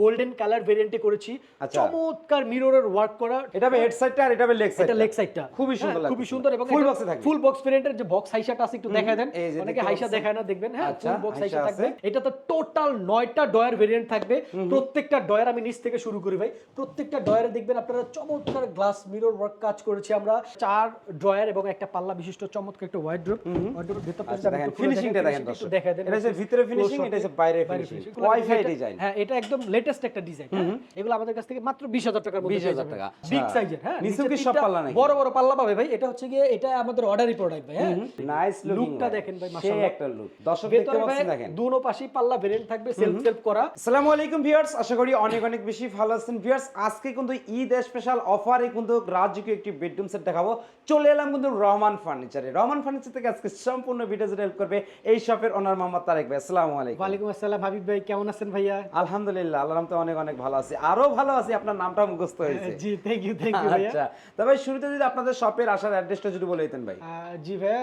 Golden colour ভেরিয়েন্টে করেছি। আচ্ছা। চমৎকার মিররের ওয়ার্ক করা। এটা হবে হেড সাইডটা আর এটা হবে লেগ সাইড এটা লেগ সাইডটা খুবই সুন্দর খুবই সুন্দর এবং box এ থাকবে। ফুল বক্স ভেরিয়েন্টের যে বক্স হাইসাটা আছে একটু দেখায় দেন। অনেকে হাইসা দেখায় না দেখবেন। হ্যাঁ ফুল বক্স হাইসা থাকবে। এটা তো টোটাল নয়টা ডয়ার ভেরিয়েন্ট থাকবে। প্রত্যেকটা ডয়ার আমি নিচ থেকে শুরু করি ভাই। প্রত্যেকটা ডয়ারে দেখবেন আপনারা চমৎকার গ্লাস মিরর ওয়ার্ক কাজ করেছি আমরা। চার ডয়ার এবং একটা পাল্লা বিশিষ্ট চমৎকার একটা ওয়াইড্রোপ ওয়াইড্রোপের ভেতরটা দেখেন, একটু খুলে finishing টা দেখাই, দেখেন দর্শক। দেখায় দেন। এটা হচ্ছে ভিতরে ফিনিশিং এটা হচ্ছে বাইরে finishing। Wi-Fi design। হ্যাঁ এটা একদম লেটেস্ট একটা ডিজাইন এগুলো আমাদের কাছ থেকে মাত্র 20000 টাকার মধ্যে 20,000 টাকা। বিগ আচ্ছা। সাইজের হ্যাঁ? নিচেও কি সব পাল্লা নাকি? বড় বড় পাল্লা পাবে ভাই। এটা হচ্ছে গিয়ে এটা আমাদের অর্ডারি প্রোডাক্ট ভাই হ্যাঁ? নাইস লুকটা দেখেন ভাই মাশাআল্লাহ। একটা লুক দর্শক দেখতে পাচ্ছেন দেখেন? দুনো পাশেই পাল্লা ভেরিয়েন্ট থাকবে সেলফ সেলফ করা। আসসালামু আলাইকুম ভিউয়ার্স আশা করি অনেক অনেক বেশি ভালো আছেন। ভিউয়ার্স আজকে কিন্তু ঈদ স্পেশাল অফারে কিন্তু রাজকীয় একটি বেডরুম সেট দেখাবো। চলে এলাম কিন্তু রহমান ফার্নিচারে রহমান ফার্নিচার থেকে আজকে সম্পূর্ণ ভিডিও হেল্প করবে এই শপের ওনার মোহাম্মদ তারেক ভাই। আসসালামু আলাইকুম। ওয়ালাইকুম আসসালাম হাবিব ভাই কেমন আছেন ভাইয়া? আলহামদুলিল্লাহ তো অনেক অনেক ভালো আছি। আরও ভালো আছি আপনার নামটা মুখস্থ হয়েছে। জি থ্যাংক ইউ থ্যাংক ইউ আচ্ছা তবে শুরুতে যদি আপনাদের শপের আসার অ্যাড্রেসটা যদি বলে দিতেন ভাই। জি ভাইয়া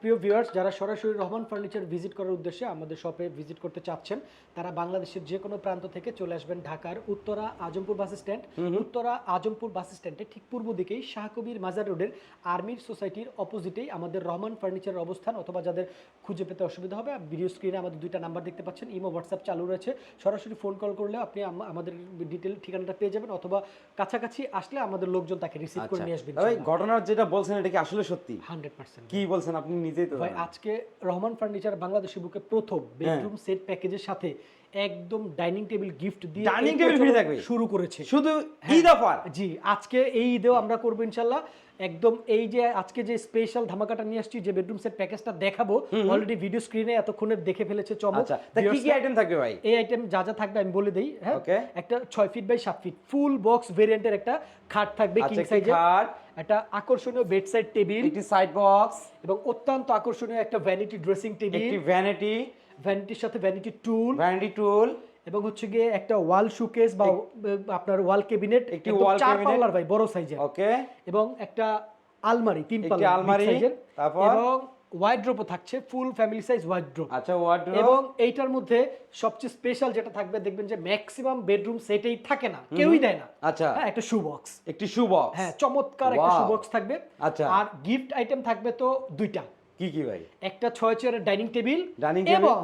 প্রিয় ভিউয়ার্স যারা সরাসরি রহমান ফার্নিচার ভিজিট করার উদ্দেশ্যে আমাদের শপে ভিজিট করতে চাচ্ছেন তারা বাংলাদেশের যে কোনো প্রান্ত থেকে চলে আসবেন ঢাকার Uttara Azampur bus stand Uttara Azampur bus স্ট্যান্ডে ঠিক পূর্ব দিকেই শাহকবির মাজার রোডের আর্মির সোসাইটির অপোজিটেই আমাদের রহমান ফার্নিচারের অবস্থান অথবা যাদের খুঁজে পেতে অসুবিধা হবে ভিডিও স্ক্রিনে আমাদের দুইটা নাম্বার দেখতে পাচ্ছেন ইমো হোয়াটসঅ্যাপ চালু রয়েছে। সরাসরি ফোন কল করলে আপনি আমাদের ডিটেল ঠিকানাটা পেয়ে যাবেন অথবা কাছাকাছি আসলে আমাদের লোকজন তাকে রিসিভ করে নিয়ে আসবেন ভাই ঘটনার যেটা বলছেন এটা কি আসলে সত্যি? হান্ড্রেড পার্সেন্ট কি বলছেন আপনি নিজেই তো ভাই আজকে রহমান ফার্নিচার বাংলাদেশের বুকে প্রথম বেডরুম সেট প্যাকেজের সাথে একদম ডাইনিং টেবিল গিফট দিয়ে table প্রথম free থাকবে? শুরু করেছে। শুধু হ্যাঁ। ঈদ অফার? জি আজকে এই ঈদেও আমরা করব ইনশাল্লাহ। একদম এই যে আজকে যে স্পেশাল ধামাকাটা নিয়ে আসছি যে বেডরুম সেট প্যাকেজটা দেখাবো অলরেডি ভিডিও স্ক্রিনে এতক্ষণে দেখে ফেলেছে চমক। আচ্ছা তা কি কি আইটেম থাকবে ভাই? এই আইটেম যা যা থাকবে আমি বলে দিই হ্যাঁ. একটা ছয় ফিট বাই সাত ফিট ফুল বক্স ভেরিয়েন্টের একটা খাট থাকবে কিং আচ্ছা সাইজের খাট। একটা আকর্ষণীয় বেড সাইড টেবিল একটি সাইড বক্স এবং অত্যন্ত আকর্ষণীয় একটা ভ্যানিটি ড্রেসিং টেবিল একটি ভ্যানিটি ভ্যানিটির সাথে ভ্যানিটি টুল ভ্যানিটি টুল এবং হচ্ছে গিয়ে একটা ওয়াল শোকেস বা আপনার ওয়াল ক্যাবিনেট একটি চার পাল্লার ভাই বড় সাইজের ওকে। এবং একটা আলমারি তিন একটি পাল্লা আলমারি, সাইজের তারপর? এবং ওয়াইড্রোপও থাকছে ফুল ফ্যামিলি সাইজ ওয়াইড্রোপ আচ্ছা ওয়ার্ড্রোব এবং এইটার মধ্যে সবচেয়ে স্পেশাল যেটা থাকবে দেখবেন যে ম্যাক্সিমাম বেডরুম সেটেই থাকে না কেউই দেয় না। আচ্ছা। হ্যাঁ একটা শু বক্স একটি শু বক্স হ্যাঁ চমৎকার একটা. শু বক্স থাকবে। আচ্ছা। আর গিফট আইটেম থাকবে তো দুইটা। কি কি ভাই? একটা ছয় চেয়ারের ডাইনিং টেবিল Dining table? এবং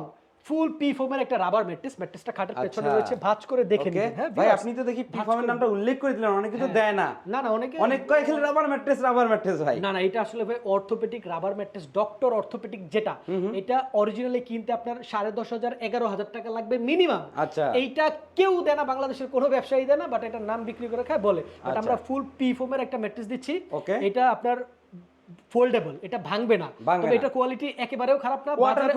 ফুল পি ফোমের একটা রাবার ম্যাট্রেস ম্যাট্রেসটা খাটের পেছনে আচ্ছা। রয়েছে ভাঁজ করে দেখে ওকে নিবেন হ্যাঁ ভাই আপনি তো দেখি ভাঁজ পিফামের করে- নামটা উল্লেখ করে দিলেন অনেকে তো দেয় না। না না অনেকে অনেক কয় খেলে রাবার ম্যাট্রেস রাবার ম্যাট্রেস ভাই? না না এটা আসলে ভাই orthopaedic rubber mattress doctor orthopaedic যেটা এটা অরিজিনালি কিনতে আপনার সাড়ে দশ হাজার এগারো হাজার টাকা লাগবে মিনিমাম আচ্ছা। এইটা কেউ দেয় না বাংলাদেশের কোনো ব্যবসায়ী দেয় না বাট এটার নাম বিক্রি করে খায় বলে। বাট আচ্ছা। আমরা ফুল পি ফোমের একটা ম্যাট্রেস দিচ্ছি। Okay. এটা আপনার ফোল্ডেবল এটা ভাঙবে না। তবে এটা কোয়ালিটি একেবারেও খারাপ না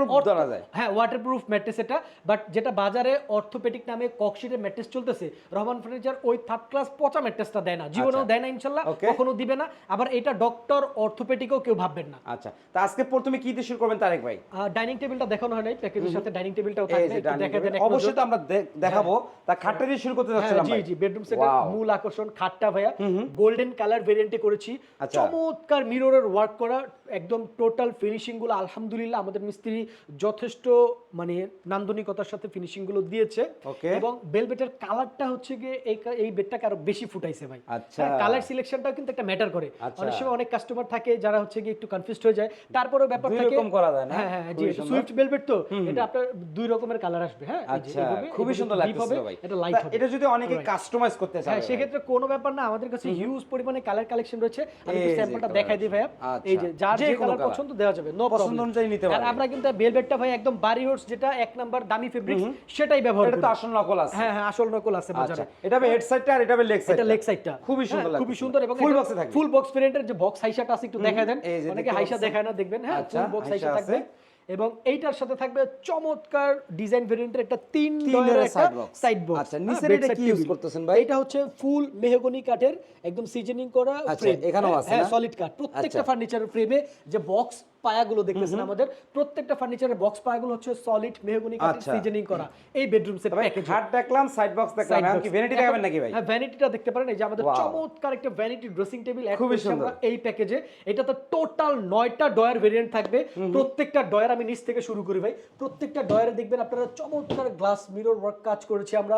অর্থ- ধরা যায়। হ্যাঁ ওয়াটারপ্রুফ ম্যাট্রেস এটা বাট যেটা বাজারে অর্থোপেডিক নামে ককশিটের ম্যাট্রেস চলতেছে রহমান ফার্নিচার ওই থার্ড ক্লাস পচা ম্যাট্রেসটা দেয় না জীবনেও আচ্ছা। দেয় না ইনশাল্লাহ কখনো দিবে না আবার এটা ডক্টর অর্থোপেডিকও কেউ ভাববেন না। আচ্ছা তা আজকে প্রথমে কি দিয়ে শুরু করবেন তারেক ভাই? ডাইনিং টেবিলটা দেখানো হয় নাই প্যাকেজের সাথে ডাইনিং টেবিলটাও থাকবে দেখা দেন অবশ্যই তো আমরা দেখাবো। তা খাটটা দিয়ে শুরু করতে হ্যাঁ, যাচ্ছিলাম জি জি বেডরুম সেটের মূল আকর্ষণ খাটটা ভাইয়া। গোল্ডেন কালার ভেরিয়েন্টে করেছি। আচ্ছা। চমৎকার মিররের ওয়ার্ক করা একদম টোটাল ফিনিশিংগুলো আলহামদুলিল্লাহ আমাদের মিস্ত্রি যথেষ্ট মানে নান্দনিকতার সাথে ফিনিশিংগুলো দিয়েছে। এবং বেলবেটের কালারটা হচ্ছে গিয়ে এই এই বেডটাকে আরও বেশি ফুটাইছে ভাই। আচ্ছা। কালার সিলেকশনটাও কিন্তু একটা ম্যাটার করে। আচ্ছা। অনেক সময় অনেক কাস্টমার থাকে যারা হচ্ছে গিয়ে একটু কনফিউজড হয়ে যায়। তারপরেও ব্যাপার থাকে রকম করা যায় না? হ্যাঁ হ্যাঁ জি। সুইফট বেলবেট তো। এটা আপনার দুই রকমের কালার আসবে হ্যাঁ? আচ্ছা খুবই সুন্দর হবে, ভাই। এটা লাইট হবে। এটা যদি অনেকে কাস্টমাইজ করতে চায় হ্যাঁ ভাই। সেক্ষেত্রে কোনো ব্যাপার না আমাদের কাছে হিউজ পরিমাণে কালার কালেকশন রয়েছে। আমি স্যাম্পলটা দেখাই দিই আচ্ছা। এই যে যার যে যে কালার পছন্দ দেওয়া যাবে নো পছন্দ অনুযায়ী নিতে আর আমরা কিন্তু বেলভেটটা ভাই একদম বাড়ি হোর্স যেটা এক নাম্বার দামি ফেব্রিক্স সেটাই ব্যবহার এটা তো আসল নকল আছে। হ্যাঁ হ্যাঁ আসল নকল আছে আচ্ছা। বাজারে। এটা হেড সাইডটা আর এটা লেগ সাইড এটা লেগ সাইডটা খুবই সুন্দর খুবই সুন্দর এবং ফুল বক্স ভেরিয়েন্টের যে বক্স হাইসাটা আছে একটু দেখায় দেন। অনেকে হাইসা দেখায় না দেখবেন। হ্যাঁ আচ্ছা, ফুল বক্স হাইসা হাইসা থাকবে। আছে। এবং এইটার সাথে থাকবে চমৎকার ডিজাইন ভেরিয়েন্টের একটা তিন ডয়ারের একটা। সাইড বক্স আচ্ছা, নিচের এটা কি ইউজ করতেছেন ভাই? এটা হচ্ছে ফুল মেহগনি কাঠের একদম সিজনিং করা আচ্ছা, ফ্রেম এখানেও আছে হ্যাঁ সলিড কাঠ। প্রত্যেকটা ফার্নিচারের ফার্নিচার ফ্রেমে যে বক্স পায়াগুলো দেখতেছেন আমাদের। প্রত্যেকটা ফার্নিচারের বক্স পায়াগুলো হচ্ছে সলিড মেহগনি কাঠের আচ্ছা। সিজনিং করা। এই বেডরুম সেট প্যাকেজ খাট দেখলাম সাইড বক্স দেখলাম। এখন কি ভ্যানিটি দেখাবেন নাকি ভাই? হ্যাঁ ভ্যানিটিটা দেখতে পারেন। এই যে আমাদের চমৎকার একটা ভ্যানিটি ড্রেসিং টেবিল খুবই সুন্দর। এই প্যাকেজে এটা তো টোটাল নয়টা ডয়ার ভেরিয়েন্ট থাকবে। প্রত্যেকটা ডয়ার আমি নিচ থেকে শুরু করি ভাই। প্রত্যেকটা ডয়ারে দেখবেন আপনারা চমৎকার গ্লাস মিরর ওয়ার্ক কাজ করেছি আমরা।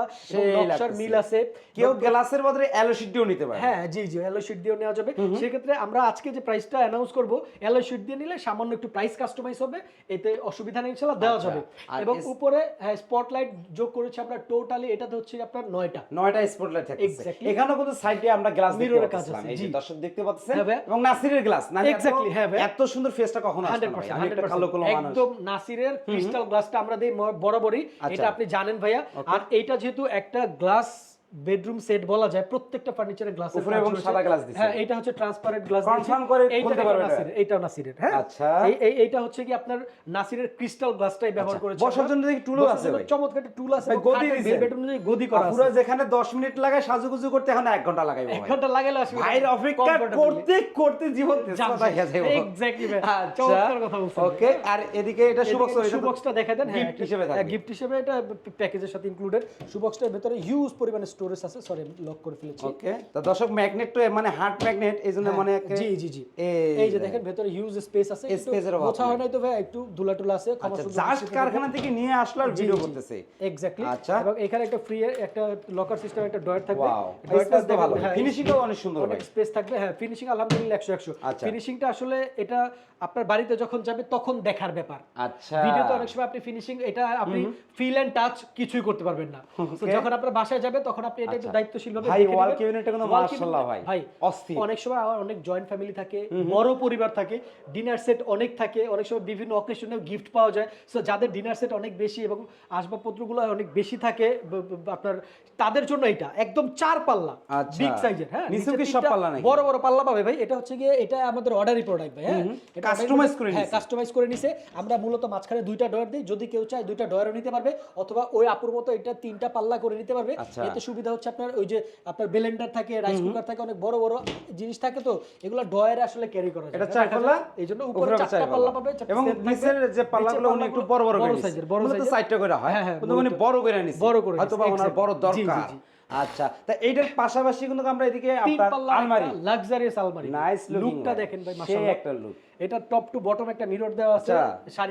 নকশার মিল আছে। কেউ গ্লাসের বদলে অ্যালো শিটটিও নিতে পারে। হ্যাঁ জি জি অ্যালো শিট দিয়েও নেওয়া যাবে। সেক্ষেত্রে আমরা আজকে যে প্রাইসটা অ্যানাউন্স করব অ্যালো শিট দিয়ে নিলে সামান্য একটু প্রাইস কাস্টমাইজ হবে এতে অসুবিধা নেই ইনশাআল্লাহ দেওয়া আচ্ছা। যাবে। এবং উপরে হ্যাঁ স্পটলাইট যোগ করেছি আমরা টোটালি এটাতে হচ্ছে আপনার নয়টা। নয়টা স্পটলাইট থাকছে. এখানেও কিন্তু সাইডে আমরা গ্লাস দেখতে কাজ আছে, এই যে দর্শক দেখতে পাচ্ছেন হ্যাঁ এবং নাসিরের গ্লাস না Exactly, হ্যাঁ। এত সুন্দর ফেসটা কখনো আসতো না 100% আমি একটা কালো মানুষ। একদম নাসিরের ক্রিস্টাল গ্লাসটা আমরা দেই বরাবরই। আচ্ছা। এটা আপনি জানেন ভাইয়া। আর এইটা যেহেতু একটা গ্লাস বেডরুম সেট বলা যায় প্রত্যেকটা ফার্নিচারের গ্লাস উপরে এবং সাদা glass দিছে। হ্যাঁ এটা হচ্ছে ট্রান্সপারেন্ট গ্লাস Confirm করে খুলতে পারবে এটা? নাসিরের এইটাও নাসিরের হ্যাঁ আচ্ছা। এই এই- এইটা হচ্ছে কি আপনার নাসিরের ক্রিস্টাল গ্লাসটাই ব্যবহার করেছে আচ্ছা। বসার জন্য দেখি টুলও আছে ভাই। চমৎকার একটা টুল আছে গদি দিছে। বেডরুম অনুযায়ী গদি করা আছে পুরো যেখানে 10 মিনিট লাগায় সাজুগুজু করতে এখন 1 ঘণ্টা লাগাইবো ভাই ঘণ্টা লাগালে অসুবিধা ভাইয়ের অপেক্ষা করতে করতে জীবন যাচ্ছে। হয়ে যাবে Exactly ভাই। চমৎকার কথা বলছেন। ওকে আর এদিকে এটা সুবক্স সুবক্সটা দেখা দেন gift হিসেবে থাকবে। গিফট হিসেবে এটা প্যাকেজের সাথে ইনক্লুডেড সুবক্সটার ভিতরে হিউজ পরিমাণে স্টোরেজ আছে সরি লক করে ফেলেছি। ওকে তো দর্শক ম্যাগনেট তো মানে হার্ট ম্যাগনেট এই জন্য মানে একে- জি জি জি। এই যে দেখেন ভেতরে হিউজ স্পেস আছে space অভাব হয় নেই। তো ভাই একটু ধুলা টুলা আছে আচ্ছা জাস্ট কারখানা থেকে নিয়ে আসলো আর ভিডিও করতেছে। এক্স্যাক্টলি আচ্ছা। এবং এখানে একটা ফ্রি একটা লকার সিস্টেম একটা ডয়ার থাকবে। ডয়ারটা তো ভালো। ফিনিশিংও অনেক সুন্দর ভাই। অনেক স্পেস থাকবে হ্যাঁ ফিনিশিং আলহামদুলিল্লাহ একশো একশো। আচ্ছা। ফিনিশিংটা আসলে এটা আপনার বাড়িতে যখন যাবে তখন দেখার ব্যাপার। আচ্ছা। ভিডিওতে অনেক সময় আপনি ফিনিশিং এটা আপনি ফিল এন্ড টাচ কিছুই করতে পারবেন না। তো যখন আপনার বাসায় যাবে তখন আপনি এটা একটু আচ্ছা। দায়িত্বশীল ভাবে ভাই, wall cabinet টা কিন্তু মাশাআল্লাহ ভাই। ভাই অস্থির। অনেক সময় আবার অনেক জয়েন্ট ফ্যামিলি থাকে বড় পরিবার থাকে ডিনার সেট অনেক থাকে অনেক সময় বিভিন্ন অকেশনে গিফট পাওয়া যায় সো যাদের ডিনার সেট অনেক বেশি এবং আসবাবপত্রগুলো অনেক বেশি থাকে আপনার তাদের জন্য এটা একদম চার পাল্লা আচ্ছা। বিগ সাইজের হ্যাঁ নিচেও নিচে কি সব পাল্লা নাকি? বড় বড় পাল্লা পাবে ভাই এটা হচ্ছে গিয়ে এটা আমাদের অর্ডারি প্রোডাক্ট ভাই হ্যাঁ এটা Customize করে হ্যাঁ নিছে। কাস্টমাইজ করে নিছে আমরা মূলত মাঝখানে দুইটা ডয়ার দিই যদি কেউ চায় দুইটা ডয়ারও নিতে পারবে অথবা ওই আপুর মতো এটা তিনটা পাল্লা করে নিতে পারবে আচ্ছা। এতে সুবিধা হচ্ছে আপনার ওই যে আপনার ব্লেন্ডার থাকে রাইস কুকার থাকে অনেক বড় বড় জিনিস থাকে তো এগুলো ডয়ারে আসলে ক্যারি করা যায়। এটা চার পাল্লা? এই জন্য উপরে চারটা চার পাল্লা পাবে এবং নিচের যে পাল্লাগুলো উনি একটু বড় বড় করে নিছে। সাইজের বড় সাইজের সাইডটা করে হয় হ্যাঁ, হ্যাঁ, উনি বড় করে নিছে। বড় করে হয়তো বা ওনার বড় দরকার। আচ্ছা তা এইটার পাশাপাশি কিন্তু আমরা এদিকে আপনার আলমারি। লাক্সারিয়াস আলমারি। নাইস লুকটা দেখেন ভাই মাশাআল্লাহ। একটা লুক এটা টপ টু বটম একটা মিরর দেওয়া আছে। আচ্ছা।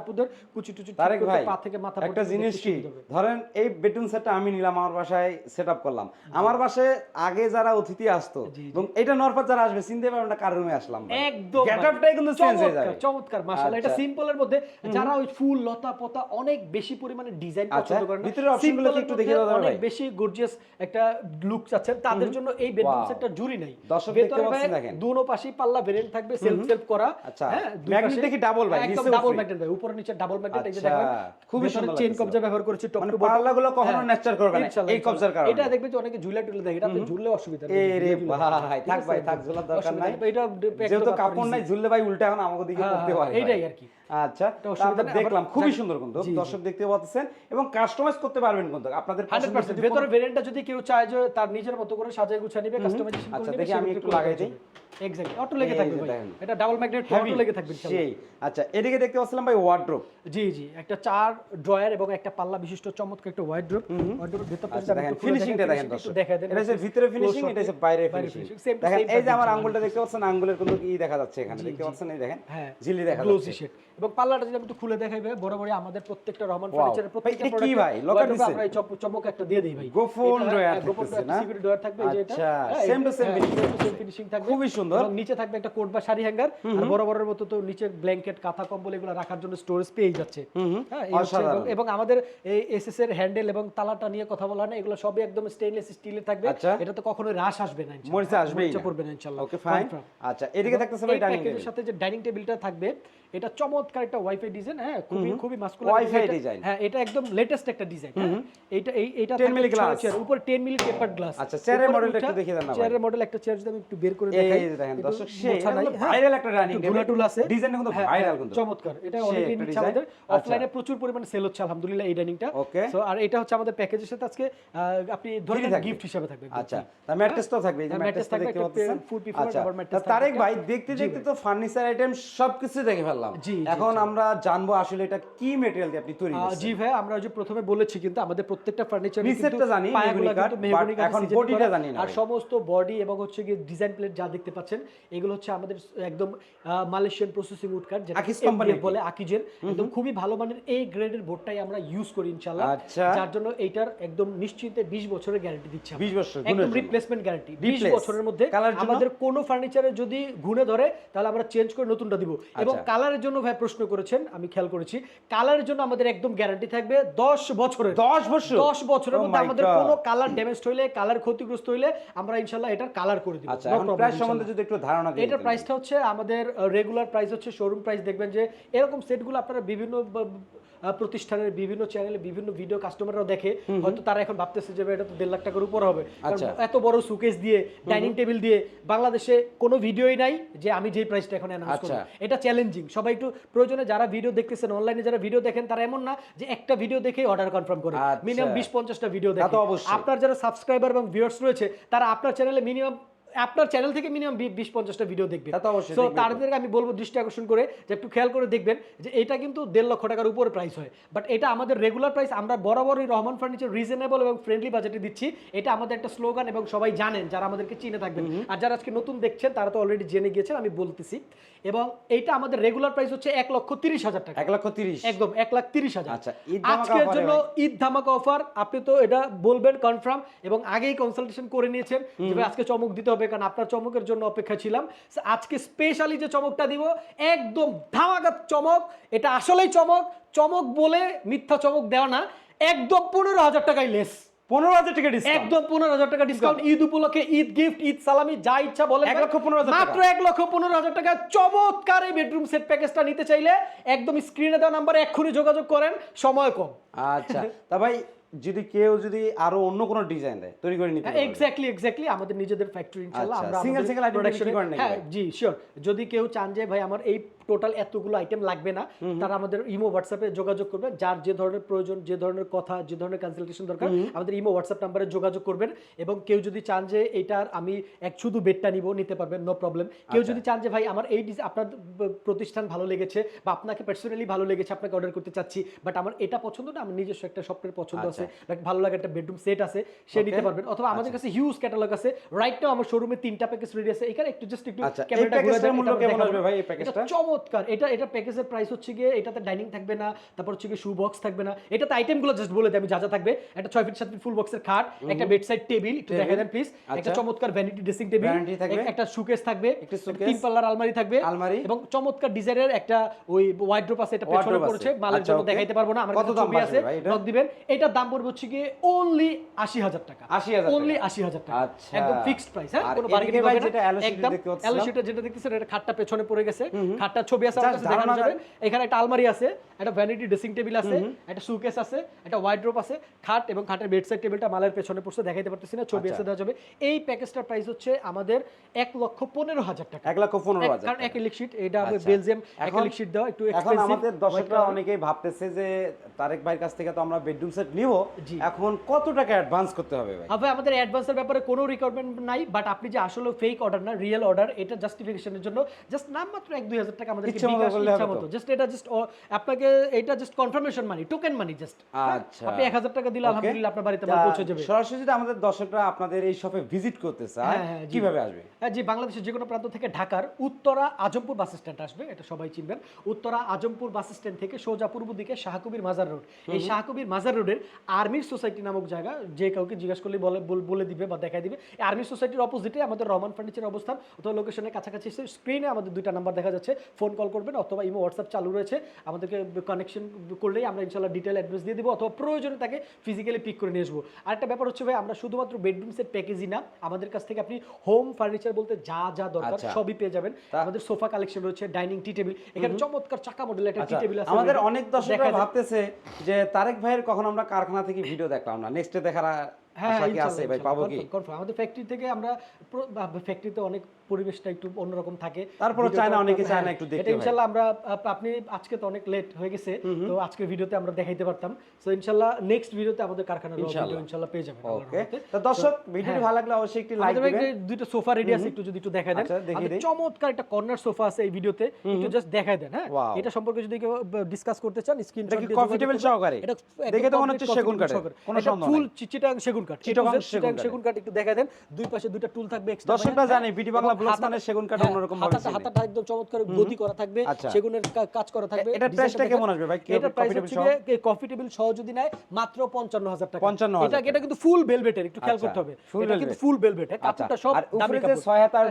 আপুদের কুচি টুচি তারেক ভাই পা থেকে মাথা একটা জিনিস কি? ধরেন এই বেডরুম সেটটা আমি নিলাম আমার বাসায় সেট করলাম। আমার বাসায় আগে যারা অতিথি আসতো এবং এটা নরপাত যারা আসবে চিনতে পারবে না কার রুমে আসলাম একদম গেটআপটাই কিন্তু চেঞ্জ হয়ে যাবে। চমৎকার, মাশাআল্লাহ। এটা আচ্ছা। সিম্পলের মধ্যে যারা ওই ফুল লতা পতা অনেক বেশি পরিমাণে ডিজাইন আচ্ছা, পছন্দ করেন ভিতরের option গুলো কি একটু দেখিয়ে দাও দাদা অনেক বেশি গর্জিয়াস একটা লুক চাচ্ছেন তাদের জন্য এই বেডরুম সেটটা জুরি নাই। দর্শক দেখতে পাচ্ছেন দেখেন। দুনো পাশেই পাল্লা ভেরিয়েন্ট থাকবে সেলফ সেলফ করা। আচ্ছা, হ্যাঁ পাশে- দেখি double ভাই, একদম ডাবল ম্যাগনেট ভাই উপরে নিচে ডাবল ম্যাগনেট এই যে আচ্ছা, দেখেন খুবই সুন্দর চেন কবজা ব্যবহার করেছি টপ মানে টু পাল্লাগুলো কখনো করবে না, এই কবজার কারণে। এটা দেখবে যে অনেকে ঝুলে টুলে দেয় এটা আপনি ঝুললে অসুবিধা নেই। ভাই থাক ভাই থাক ঝোলার দরকার নাই। এটা যেহেতু কাপড় নাই ঝুললে ভাই উল্টা এখন দিকে হ্যাঁ, করতে হ্যাঁ, হয় এইটাই আর কি। আচ্ছা আমরা দেখলাম খুবই সুন্দর কিন্তু। দর্শক দেখতে পাচ্ছেন এবং কাস্টমাইজ করতে পারবেন কিন্তু আপনাদের ভেতরে ভেরিয়েন্টটা যদি কেউ চায় যে তার নিজের মতো করে সাজায় গুছিয়ে নিবে কাস্টমাইজেশন করে আচ্ছা, দেখি আমি একটু লাগাই দিই। এক্স্যাক্টলি অটো লেগে থাকবে এটা ডাবল ম্যাগনেট অটো লেগে থাকবে সেই আচ্ছা এদিকে দেখতে পাচ্ছিলাম ভাই ওয়ার্ড্রোপ জি জি। একটা চার ড্রয়ার এবং একটা পাল্লা বিশিষ্ট চমৎকার একটা ওয়ার্ড্রোব ওয়ার্ড্রোবের ভেতরটা আচ্ছা দেখেন ফিনিশিংটা দেখেন দর্শক। এটা হচ্ছে ভিতরে ফিনিশিং এটা হচ্ছে বাইরে ফিনিশিং দেখেন এই যে আমার আঙ্গুলটা দেখতে পাচ্ছেন আঙ্গুলের কিন্তু কি দেখা যাচ্ছে এখানে দেখতে পাচ্ছেন এই দেখেন হ্যাঁ ঝিলি দেখা যাচ্ছে। এবং পাল্লাটা যদি আমি একটু খুলে দেখাই ভাই বরাবরই আমাদের প্রত্যেকটা রহমান ফার্নিচারের প্রত্যেকটা কি ভাই? Wardrobe-এ দিছেন? আমরা এই চপ- চমক একটা দিয়ে দেই ভাই। গোপন গোপন থাকতেছে না? সিকিউরিটি ড্রয়ার থাকবে এই যে এটা। finishing same to same finishing থাকবে। খুবই সুন্দর। নিচে থাকবে একটা কোট বা শাড়ি হ্যাঙ্গার আর বড় বড়ের মতো তো নিচে ব্ল্যাঙ্কেট কাঁথা কম্বল এগুলো রাখার জন্য স্টোরেজ পেয়ে যাচ্ছে। হ্যাঁ এবং- আমাদের এই এসএস এর হ্যান্ডেল এবং তালাটা নিয়ে কথা বলা হয় না এগুলো সবই একদম স্টেইনলেস স্টিলের থাকবে। আচ্ছা। এটা তো কখনো রাশ আসবে না ইনশাআল্লাহ। মরিচা মরিচা না। পড়বে না ইনশাআল্লাহ। ওকে ফাইন আচ্ছা এদিকে থাকতেছে ভাই ডাইনিং প্যাকেজের টেবিল সাথে যে ডাইনিং টেবিলটা থাকবে এটা চমৎকার একটা ওয়াইফাই ডিজাইন হ্যাঁ খুবই খুবই মাস্কুলার Wi-Fi design। হ্যাঁ এটা একদম লেটেস্ট একটা ডিজাইন এইটা এই এটা 10 মিলি glass। উপর 10 মিলি টেপার গ্লাস আচ্ছা, এর মডেলটা একটু দেখিয়ে দেন না চেয়ারের মডেল একটা চেয়ার যদি আমি একটু বের করে দেখাই যে দেখেন দর্শক সেই নাই, হ্যাঁ। ভাইরাল একটা একটু টেবিল ধুলাটুলা আছে। ডিজাইনটা কিন্তু হ্যাঁ, ভাইরাল হ্যাঁ, কিন্তু। চমৎকার। এটা অনেকেই একটা নিচ্ছে আমাদের। আচ্ছা। অফলাইনে প্রচুর পরিমাণে সেল হচ্ছে আলহামদুলিল্লাহ এই ডাইনিংটা সো আর এটা হচ্ছে আমাদের প্যাকেজের সাথে আজকে আপনি ধরে থাকবে। গিফট হিসেবে থাকবে আচ্ছা। তার ম্যাট্রেসটাও থাকবে এই যে হ্যাঁ, থাকবে, দেখতে পাচ্ছেন। full piece আচ্ছা। আবার mattress তারেক ভাই দেখতে দেখতে তো ফার্নিচার আইটেম সবকিছু দেখে ফেললাম জি, এখন আমরা জানব আসলে এটা কি মেটেরিয়াল দিয়ে আপনি তৈরি করছেন। জি ভাই আমরা যে প্রথমে বলেছি কিন্তু আমাদের প্রত্যেকটা ফার্নিচার নিচেরটা জানি, এখন bodyটা জানি না আর সমস্ত বডি এবং হচ্ছে গিয়ে ডিজাইন প্লেট যা দেখতে পাচ্ছেন এগুলো হচ্ছে আমাদের একদম মালয়েশিয়ান প্রসেসিং উড কাঠ যেটা আকিজ company বলে আকিজের একদম খুবই ভালো মানের এই গ্রেডের বোর্ডটাই আমরা ইউজ করি ইনশাআল্লাহ। আচ্ছা। যার জন্য এইটার একদম নিশ্চিন্তে 20 বছরের গ্যারান্টি দিচ্ছি আমরা। 20 বছর, একদম রিপ্লেসমেন্ট গ্যারান্টি 20 বছরের মধ্যে আমাদের কোনো ফার্নিচারে যদি ঘুরে ধরে তাহলে আমরা চেঞ্জ করে নতুনটা দিব। এবং আচ্ছা। কালারের জন্য ভাই প্রশ্ন করেছেন আমি খেয়াল করেছি। কালারের জন্য আমাদের একদম গ্যারান্টি থাকবে 10 বছরের। 10 বছর? 10 বছরের Oh মধ্যে আমাদের. কোনো কালার ড্যামেজ হইলে কালার ক্ষতিগ্রস্ত হইলে আমরা ইনশাল্লাহ এটার কালার করে দিব। আচ্ছা প্রাইস ইনশাআল্লাহ। সম্বন্ধে যদি একটু ধারণা দিই এটার প্রাইসটা হচ্ছে আমাদের রেগুলার প্রাইস হচ্ছে শোরুম প্রাইস দেখবেন যে এরকম সেটগুলো আপনারা বিভিন্ন প্রতিষ্ঠানের বিভিন্ন চ্যানেলে বিভিন্ন ভিডিও কাস্টমাররাও দেখে হয়তো তারা এখন ভাবতেছে যে এটা তো দেড় লাখ টাকার উপর হবে। আচ্ছা। এত বড় সুকেস দিয়ে ডাইনিং টেবিল দিয়ে বাংলাদেশে কোনো ভিডিওই নাই যে আমি যে প্রাইসটা এখন অ্যানাউন্স করব। আচ্ছা। এটা চ্যালেঞ্জিং সবাই একটু প্রয়োজনে যারা ভিডিও দেখতেছেন অনলাইনে যারা ভিডিও দেখেন তারা এমন না যে একটা ভিডিও দেখে অর্ডার কনফার্ম করে। আচ্ছা। মিনিমাম বিশ পঞ্চাশটা ভিডিও দেখে। আপনার যারা সাবস্ক্রাইবার এবং ভিউয়ার্স রয়েছে তারা আপনার চ্যানেলে মিনিমাম আপনার চ্যানেল থেকে মিনিমাম বিশ পঞ্চাশটা ভিডিও দেখবে তো। তাদেরকে আমি বলব দৃষ্টি আকর্ষণ করে যে একটু খেয়াল করে দেখবেন যে এটা কিন্তু দেড় লক্ষ টাকার উপরে প্রাইস হয়। বাট এটা আমাদের রেগুলার প্রাইস আমরা বরাবরই রহমান ফার্নিচার রিজনেবল এবং ফ্রেন্ডলি বাজেটে দিচ্ছি। এটা আমাদের একটা স্লোগান এবং সবাই জানেন যারা আমাদেরকে চিনে থাকবেন। আর যারা আজকে নতুন দেখছেন তারা তো অলরেডি জেনে গিয়েছেন আমি বলতেছি। এবং এইটা আমাদের রেগুলার প্রাইস হচ্ছে এক লক্ষ তিরিশ হাজার টাকা। এক লক্ষ তিরিশ? একদম এক লাখ তিরিশ হাজার। আচ্ছা, ঈদ আজকের জন্য ঈদ ধামাকা অফার আপনি তো এটা বলবেন কনফার্ম এবং আগেই কনসালটেশন করে নিয়েছেন আজকে চমক দিতে হবে। কারণ আপনার চমকের জন্য অপেক্ষা ছিলাম। আজকে স্পেশালি যে চমকটা দিব একদম ধামাকা চমক এটা আসলেই চমক। চমক বলে মিথ্যা চমক দেওয়া না একদম পনেরো হাজার টাকায় লেস। পনেরো হাজার টাকা ডিসকাউন্ট একদম পনেরো হাজার টাকা ডিসকাউন্ট ঈদ উপলক্ষে ঈদ গিফট ঈদ সালামি যা ইচ্ছা বলেন এক লক্ষ পনেরো হাজার মাত্র এক লক্ষ পনেরো হাজার টাকা। চমৎকার এই বেডরুম সেট প্যাকেজটা নিতে চাইলে একদম স্ক্রিনে দেওয়া নাম্বারে এক্ষুনি যোগাযোগ করেন সময় কম। আচ্ছা। তা ভাই যদি কেউ যদি আরও অন্য কোনো ডিজাইন দেয় তৈরি করে নিতে? এক্স্যাক্টলি এক্স্যাক্টলি আমাদের নিজেদের ফ্যাক্টরি ইনশাআল্লাহ আচ্ছা, আমরা সিঙ্গেল সিঙ্গেল আইটেম প্রোডাকশন করে নেব করেন হ্যাঁ জি শিওর যদি কেউ চান যে ভাই আমার এই টোটাল এতগুলো আইটেম লাগবে না। তারা আমাদের ইমো হোয়াটসঅ্যাপে যোগাযোগ করবেন যার যে ধরনের প্রয়োজন যে ধরনের কথা যে ধরনের কনসালটেশন দরকার আমাদের ইমো হোয়াটসঅ্যাপ নাম্বারে যোগাযোগ করবেন এবং কেউ যদি চান যে এটার আমি এক শুধু বেডটা নিব নিতে পারবেন নো প্রবলেম কেউ আচ্ছা। যদি চান যে ভাই আমার এই আপনার প্রতিষ্ঠান ভালো লেগেছে বা আপনাকে পার্সোনালি ভালো লেগেছে আপনাকে অর্ডার করতে চাচ্ছি বাট আমার এটা পছন্দ না আমার নিজস্ব একটা স্বপ্নের পছন্দ আছে আচ্ছা। ভালো লাগে একটা বেডরুম সেট আছে সে নিতে পারবেন। অথবা আমাদের কাছে হিউজ ক্যাটালগ আছে। রাইট নাও আমার শোরুমে তিনটা প্যাকেজ রেডি আছে। এখানে একটু জাস্ট একটু আচ্ছা, ক্যামেরাটা ঘুরে দেন মূল্য কেমন দেখাবো। আসবে ভাই, এই প্যাকেজটা? চমৎকার। এটা এটা প্যাকেজের প্রাইস হচ্ছে গিয়ে এটাতে ডাইনিং থাকবে না তারপর হচ্ছে গিয়ে শু বক্স থাকবে না। এটাতে আইটেমগুলো জাস্ট বলে দিই আমি যা যা থাকবে। একটা ছয় ফিট সাত ফিট ফুল বক্সের খাট একটা বেড সাইড টেবিল একটু দেখা দেন প্লিজ একটা আচ্ছা। চমৎকার ভ্যানিটি ড্রেসিং টেবিল একটা সুকেস থাকবে তিন পাল্লার আলমারি থাকবে। আলমারি। এবং চমৎকার ডিজাইনের একটা ওই ওয়াইড্রোপ আছে এটা পেছনে। পড়েছে মালের আচ্ছা, জন্য দেখাইতে পারব না আমার কাছে দাম ছবি আছে এটা? নক দিবেন। এটার দাম পড়বে হচ্ছে গিয়ে অনলি আশি হাজার টাকা। 80,000 টাকা। অনলি আশি হাজার টাকা। আচ্ছা। একদম ফিক্সড প্রাইস হ্যাঁ? কোনো বার্গেনিং হবে না। একদম sheet-এ যেটা দেখতেছেন এটা খাটটা পেছনে পড়ে গেছে। খাটটার ছবি আছে আমার কাছে দেখানো যাবে। এখানে একটা আলমারি আছে একটা ভ্যানিটি ড্রেসিং টেবিল আছে একটা সুকেস আছে একটা ওয়াইড্রোপ আছে খাট এবং খাটের বেড সাইড টেবিলটা মালের পেছনে পড়ছে দেখাইতে পারতেছি না ছবি আচ্ছা। আছে দেওয়া যাবে। এই প্যাকেজটার প্রাইস হচ্ছে আমাদের এক লক্ষ পনেরো হাজার টাকা। এক লক্ষ পনেরো এক- হাজার কারণ টাকা। অ্যাক্রিলিক শীট এটা আচ্ছা। বেলজিয়াম এখন- অ্যাক্রিলিক শীট দেওয়া একটু এখন আমাদের দর্শকরা অনেকেই ভাবতেছে যে তারেক ভাইয়ের কাছ থেকে তো আমরা বেডরুম সেট নিব। এখন কত টাকা অ্যাডভান্স করতে হবে ভাই? হবে আমাদের অ্যাডভান্সের ব্যাপারে কোনো রিকোয়ারমেন্ট নাই বাট আপনি যে আসলে ফেক অর্ডার না রিয়েল অর্ডার এটা জাস্টিফিকেশনের জন্য জাস্ট নামমাত্র এক দুই হাজার টাকা আমাদের ইচ্ছে মতো? জাস্ট এটা জাস্ট আপনাকে এটা just confirmation money token money just আচ্ছা। আপনি এক হাজার টাকা দিলে আলহামদুলিল্লাহ আপনার বাড়িতে মাল পৌঁছে যাবে। সরাসরি যদি আমাদের দর্শকরা আপনাদের এই শপে ভিজিট করতে চায়। কীভাবে আসবে? হ্যাঁ জি বাংলাদেশের যে কোনো প্রান্ত থেকে ঢাকার উত্তরা আজমপুর বাস স্ট্যান্ড আসবে এটা সবাই চিনবেন। উত্তরা আজমপুর বাস স্ট্যান্ড থেকে সোজা পূর্ব দিকে শাহকবির মাজার রোড এই শাহকবির মাজার রোডের আর্মির সোসাইটি নামক জায়গা যে কাউকে জিজ্ঞাসা করলে বলে বলে দিবে বা দেখাই দিবে। আর্মি সোসাইটির অপোজিটে আমাদের রহমান ফার্নিচার অবস্থান অথবা লোকেশনের কাছাকাছি স্ক্রিনে আমাদের দুইটা নাম্বার দেখা যাচ্ছে। ফোন কল করবেন অথবা ইমো হোয়াটসঅ্যাপ চালু রয়েছে। আমাদেরকে কানেকশন করলেই আমরা ইনশাল্লাহ ডিটেল অ্যাড্রেস দিয়ে দিব অথবা প্রয়োজনে তাকে ফিজিক্যালি পিক করে নিয়ে আসব। আরেকটা ব্যাপার হচ্ছে ভাই আমরা শুধুমাত্র বেডরুম সেট প্যাকেজই না আমাদের কাছ থেকে আপনি হোম ফার্নিচার বলতে যা যা দরকার আচ্ছা। সবই পেয়ে যাবেন। আমাদের সোফা কালেকশন রয়েছে ডাইনিং টি টেবিল এখানে চমৎকার চাকা মডেল একটা টি আচ্ছা, টেবিল আছে। আমাদের অনেক দেখা দর্শকরা ভাবতেছে যে তারেক ভাইয়ের কখন আমরা কারখানা থেকে ভিডিও দেখলাম না। নেক্সটে দেখার আছে ভাই? পাবো কি? কনফার্ম আমাদের ফ্যাক্টরি থেকে আমরা ফ্যাক্টরিতে অনেক পরিবেশটা একটু অন্যরকম থাকে। তারপরও চায় না, অনেকে চায় না একটু দেখতে এটা ইনশাআল্লাহ আমরা আপনি আজকে তো অনেক লেট হয়ে গেছে তো আজকের ভিডিওতে আমরা দেখাইতে পারতাম। সো ইনশাআল্লাহ নেক্সট ভিডিওতে আমাদের কারখানার ভিডিও ইনশাআল্লাহ। ইনশাআল্লাহ পেয়ে যাবেন ওকে তো। দর্শক ভিডিওটি। ভালো লাগলে অবশ্যই একটি লাইক দিবেন। যে সোফা রেডি আছে একটু যদি একটু দেখায় দেন। আমাদের চমৎকার একটা কর্নার সোফা আছে এই ভিডিওতে একটু জাস্ট দেখায় দেন হ্যাঁ। এটা সম্পর্কে যদি কেউ ডিসকাস করতে চান? দেখে তো মনে হচ্ছে সেগুন কাঠের, কোনো সন্দেহ ফুল। চিটাং সেগুন কাঠ। চিটাগাং চিটাং সেগুন কাঠ। একটু দেখায় দেন। দুই পাশে দুইটা টুল থাকবে দর্শকরা জানে? বাংলা হাতাটা- মানে সেগুন কাঠ অন্যরকম ভাবে হাতাটা হাতাটা একদম চমৎকার গদি করা থাকবে আচ্ছা। সেগুনের কাজ করা থাকবে। ডিজাইনটা প্রাইসটা কেমন আসবে ভাই? কি এটার প্রাইস হচ্ছে কফি টেবিল সহ? যদি নেয় মাত্র 55000 টাকা। 55,000 এটা এটা কিন্তু ফুল ভেলভেটের একটু খেয়াল আচ্ছা, করতে হবে। এটা কিন্তু ফুল ভেলভেট আচ্ছা, কাপড়টা সব দামি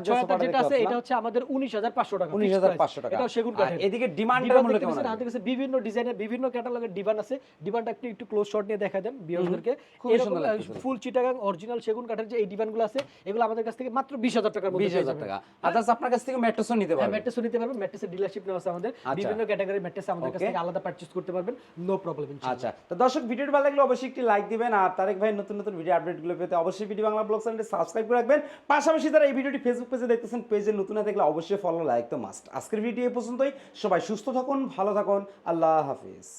যে কাপড়। যেটা আছে এটা হচ্ছে আমাদের 19500 টাকা। উনিশ হাজার পাঁচশো টাকা। এটাও সেগুন কাঠের। এদিকে ডিমান্ডের মূল্য কেমন আছে? কাছে বিভিন্ন ডিজাইনের বিভিন্ন ক্যাটালগের ডিভান আছে। ডিভানটা একটু একটু ক্লোজ শট নিয়ে দেখা দেন ভিউয়ারদেরকে খুব সুন্দর। ফুল চিটাগাং অরিজিনাল সেগুন কাঠের যে এই ডিভানগুলো আছে এগুলো আমাদের কাছ থেকে মাত্র 20000 টাকার বিশ হাজার টাকা। আদার্স আপনার কাছ থেকে ম্যাট্রেসও নিতে পারবেন। ম্যাট্রেসও নিতে পারবেন। ম্যাট্রেসের ডিলারশিপ নেওয়া আছে আমাদের। আচ্ছা। বিভিন্ন ক্যাটাগরির ম্যাট্রেস আমাদের কাছ থেকে আলাদা পারচেজ করতে পারবেন। নো প্রবলেম আচ্ছা। তো দর্শক ভিডিওটি ভালো লাগলে অবশ্যই একটি লাইক দিবেন আর তারেক ভাই নতুন নতুন ভিডিও আপডেটগুলো পেতে অবশ্যই ভিডিও বাংলা ব্লগ চ্যানেলটি সাবস্ক্রাইব করে রাখবেন। পাশাপাশি তারা এই ভিডিওটি ফেসবুক পেজে দেখতেছেন পেজে নতুন না দেখলে অবশ্যই ফলো লাইক তো মাস্ট আজকের ভিডিও এ পর্যন্তই। সবাই সুস্থ থাকুন ভালো থাকুন। আল্লাহ হাফিজ।